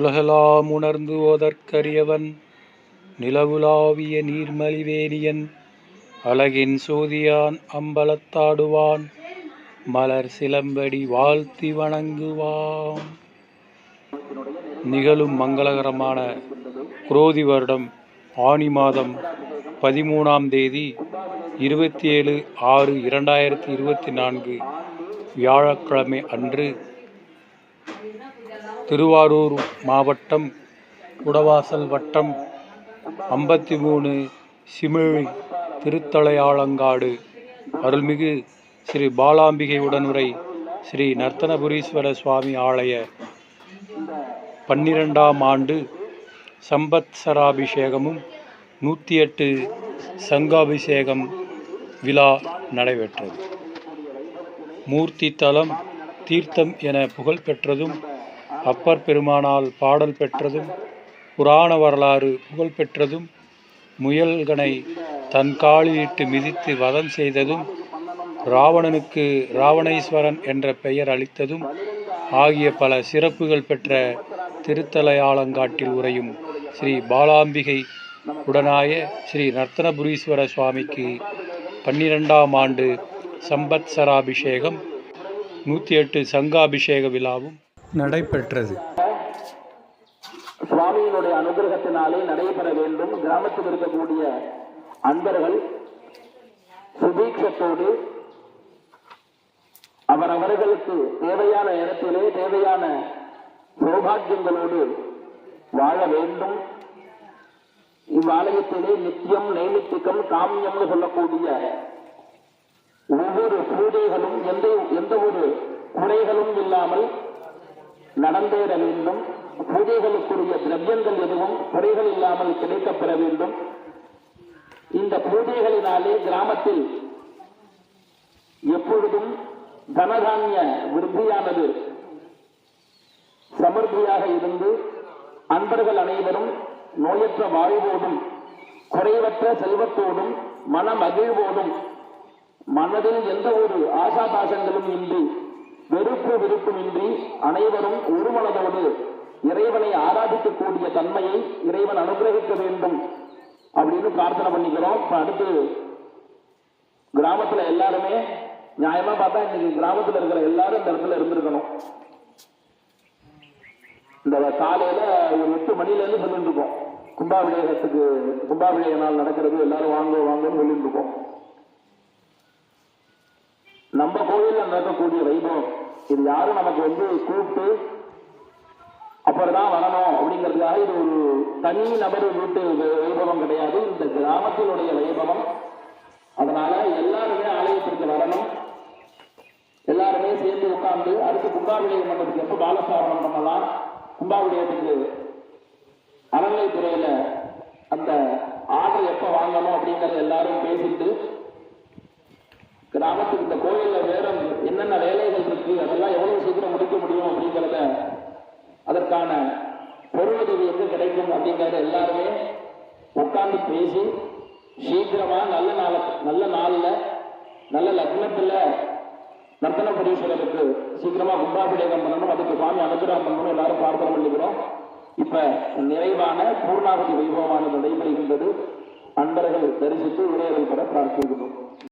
உலகலாம் உணர்ந்து ஓதற்கரியவன் நிலவுலாவிய நீர்மலிவேணியன் அழகின் சூதியான் அம்பலத்தாடுவான் மலர் சிலம்படி வாழ்த்தி வணங்குவான். நிகழும் மங்களகரமான குரோதி வருடம் ஆணி மாதம் பதிமூணாம் தேதி இருபத்தி ஏழு ஆறு இரண்டாயிரத்தி இருபத்தி நான்கு வியாழக்கிழமை அன்று திருவாரூர் மாவட்டம் குடவாசல் வட்டம் ஐம்பத்தி மூணு சிமிழி திருத்தலையாளங்காடு. அருள்மிகு ஸ்ரீ பாலாம்பிகை உடனுரை ஸ்ரீ நர்த்தனபுரீஸ்வர சுவாமி ஆலய பன்னிரெண்டாம் ஆண்டு சம்பத்சராபிஷேகமும் நூற்றி எட்டு சங்காபிஷேகம் விழா நடைபெற்றது. மூர்த்தி தலம் தீர்த்தம் என புகழ்பெற்றதும் அப்பர் பெருமானால் பாடல் பெற்றதும் புராண வரலாறு புகழ் பெற்றதும் முயல்கனை தன் காலிலிட்டு மிதித்து வதம் செய்ததும் ராவணனுக்கு ராவணேஸ்வரன் என்ற பெயர் அளித்ததும் ஆகிய பல சிறப்புகள் பெற்ற திருத்தலையாளங்காட்டில் உரையும் ஸ்ரீ பாலாம்பிகை உடனாய ஸ்ரீ நர்த்தனபுரீஸ்வர சுவாமிக்கு பன்னிரெண்டாம் ஆண்டு சம்பத்சராபிஷேகம் நூற்றி எட்டு சங்காபிஷேக விழாவும் நடைபெற்றது. சுவாமியினுடைய அனுகிரகத்தினாலே நடைபெற வேண்டும். கிராமத்தில் இருக்கக்கூடிய அன்பர்கள் சுதீட்சத்தோடு அவரவர்களுக்கு தேவையான இடத்திலே தேவையான சௌபாகியங்களோடு வாழ வேண்டும். இவ்வாலயத்திலே நித்தியம் நைமித்திகம் காமியம்னு சொல்லக்கூடிய ஒவ்வொரு பூஜைகளும் எந்த எந்த ஒரு குறைகளும் இல்லாமல் நடந்தேற வேண்டும். பூஜைகளுக்குரிய திரவியங்கள் எதுவும் குறைகள் இல்லாமல் கிடைக்கப்பெற வேண்டும். இந்த பூஜைகளினாலே கிராமத்தில் எப்பொழுதும் தனதானிய விருத்தியானது சமர்த்தியாக இருந்து அன்பர்கள் அனைவரும் நோயற்ற வாழ்வோடும் குறைவற்ற செல்வத்தோடும் மன மகிழ்வோடும் மனதில் எந்த ஒரு ஆசாபாசங்களும் இன்றி வெறுப்பு விருப்பமின்றி அனைவரும் ஒரு மனதோடு இறைவனை ஆராதிக்கக்கூடிய தன்மையை இறைவன் அனுகிரகிக்க வேண்டும் அப்படின்னு பிரார்த்தனை பண்ணிக்கிறோம். இப்ப அடுத்து கிராமத்துல எல்லாருமே நியாயமா பார்த்தா இன்னைக்கு கிராமத்துல இருக்கிற எல்லாரும் இந்த இடத்துல இருந்திருக்கணும். இந்த காலையில ஒரு எட்டு மணில இருந்து சொல்லிட்டு இருக்கோம் கும்பாபிஷேகத்துக்கு கும்பாபிஷேக நாள் நடக்கிறது எல்லாரும் வாங்க வாங்கன்னு சொல்லிட்டு இருக்கோம் நம்ம கோயில்ல நடக்கக்கூடிய வைபவம் இது யாரும் நமக்கு வந்து கூப்பிட்டு அப்புறம் வரணும். அப்படிங்கிறதுக்காக இது ஒரு தனி நபர் வீட்டு வைபவம் கிடையாது. இந்த கிராமத்தினுடைய வைபவம். அதனால எல்லாருமே ஆலயத்திற்கு வரணும். எல்லாருமே சேர்ந்து உட்கார்ந்து அடுத்து கும்பாபிஷேகம் பண்றதுக்கு எப்போ பாலஸ்தாபனம் பண்ணலாம்? கும்பாபிஷேகத்துக்கு அறநிலைத்துறையில அந்த ஆர்டர் எப்போ வாங்கணும் அப்படிங்கறத எல்லாரும் பேசிட்டு கிராமத்துக்கு இந்த கோயில்ல வேற என்னென்ன வேலைகள் இருக்கு? அதெல்லாம் எவ்வளவு சீக்கிரம் முடிக்க முடியும் அப்படிங்கிறத அதற்கான பொருளுதவி எங்க கிடைக்கும் அப்படிங்கறத எல்லாருமே உட்கார்ந்து பேசி சீக்கிரமா நல்ல நாள நல்ல நாள்ல நல்ல லக்னத்துல நர்த்தனபுரீஸ்வரருக்கு சீக்கிரமா கும்பாபிடேகம் பண்ணணும். அதுக்கு சுவாமி அனுகிரகம் பண்ணணும் எல்லாரும் பிரார்த்தனை பண்ணிக்கிறோம். இப்ப நிறைவான பூர்ணாவதி வைபவமானது நடைபெறுகின்றது. அன்பர்கள் தரிசித்து உரையாடல் பெற பிரார்த்திக்கிறோம்